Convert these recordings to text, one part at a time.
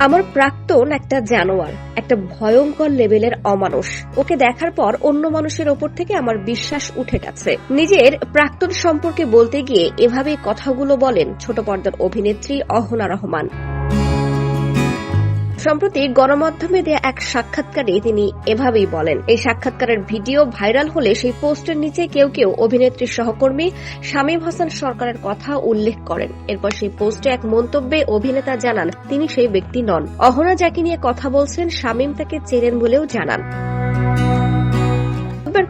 আমার প্রাক্তন একটা জানোয়ার, একটা ভয়ঙ্কর লেভেলের অমানুষ। ওকে দেখার পর অন্য মানুষের ওপর থেকে আমার বিশ্বাস উঠে গেছে। নিজের প্রাক্তন সম্পর্কে বলতে গিয়ে এভাবে কথাগুলো বলেন ছোট পর্দার অভিনেত্রী অহনা রহমান। সম্প্রতি গণমাধ্যমে দেয়া এক সাক্ষাৎকারে তিনি এভাবেই বলেন, এই সাক্ষাৎকারের ভিডিও ভাইরাল হলে সেই পোস্টের নিচে কেউ কেউ অভিনেত্রীর সহকর্মী শামীম হাসান সরকারের কথা উল্লেখ করেন। এরপর সেই পোস্টে এক মন্তব্যে অভিনেতা জানান, তিনি সেই ব্যক্তি নন। অহনা যাকে নিয়ে কথা বলছেন, শামীম তাকে চেনেন বলেও জানান।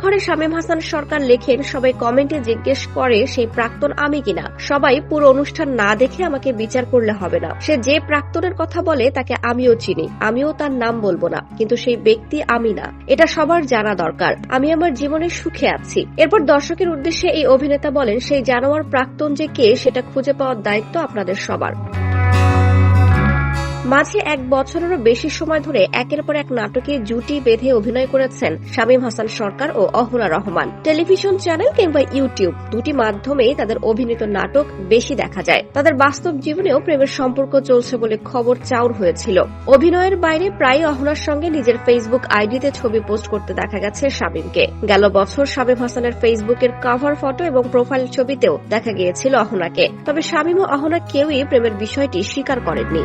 ঘরে শামীম হাসান সরকার লেখেন, সবাই কমেন্টে জিজ্ঞেস করে সেই প্রাক্তন আমি কিনা। সবাই পুরো অনুষ্ঠান না দেখে আমাকে বিচার করলে হবে না। সে যে প্রাক্তনের কথা বলে তাকে আমিও চিনি। আমিও তার নাম বলব না, কিন্তু সেই ব্যক্তি আমি না। এটা সবার জানা দরকার। আমি আমার জীবনে সুখে আছি। এরপর দর্শকের উদ্দেশ্যে এই অভিনেতা বলেন, সেই জানোয়ার প্রাক্তন যে কে, সেটা খুঁজে পাওয়ার দায়িত্ব আপনাদের সবার। মাঝে এক বছরেরও বেশি সময় ধরে একের পর এক নাটকে জুটি বেঁধে অভিনয় করেছেন শামীম হাসান সরকার ও অহনা রহমান। টেলিভিশন চ্যানেল কিংবা ইউটিউব দুটি মাধ্যমেই তাদের অভিনীত নাটক বেশি দেখা যায়। তাদের বাস্তব জীবনেও প্রেমের সম্পর্ক চলছে বলে খবর চাউর হয়েছিল। অভিনয়ের বাইরে প্রায় অহনার সঙ্গে নিজের ফেসবুক আইডিতে ছবি পোস্ট করতে দেখা গেছে শামীমকে। গেল বছর শামীম হাসানের ফেসবুকের কাভার ফটো এবং প্রোফাইল ছবিতেও দেখা গিয়েছিল অহনাকে। তবে শামীম ও অহনা কেউই প্রেমের বিষয়টি স্বীকার করেননি।